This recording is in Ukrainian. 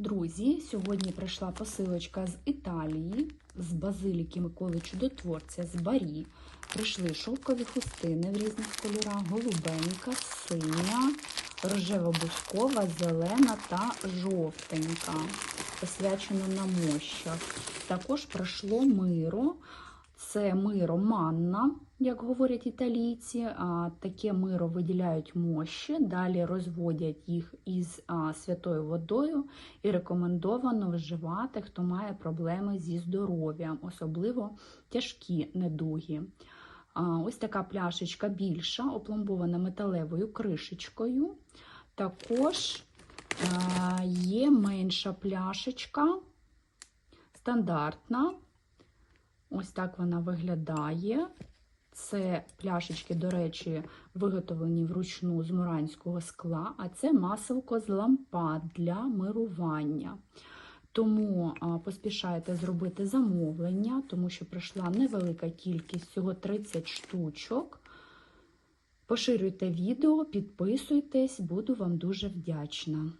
Друзі, сьогодні прийшла посилочка з Італії, з базиліки Миколи Чудотворця, з Барі. Прийшли шовкові хустини в різних кольорах, голубенька, синя, рожево-бускова, зелена та жовтенька, посвячено на мощах. Також прийшло миро. Це миро манна, як говорять італійці. Таке миро виділяють мощі, далі розводять їх із святою водою і рекомендовано вживати, хто має проблеми зі здоров'ям, особливо тяжкі недуги. Ось така пляшечка більша, опломбована металевою кришечкою. Також є менша пляшечка, стандартна. Ось так вона виглядає. Це пляшечки, до речі, виготовлені вручну з муранського скла, а це маселко з лампад для мирування. Тому поспішайте зробити замовлення, тому що прийшла невелика кількість, всього 30 штучок. Поширюйте відео, підписуйтесь, буду вам дуже вдячна.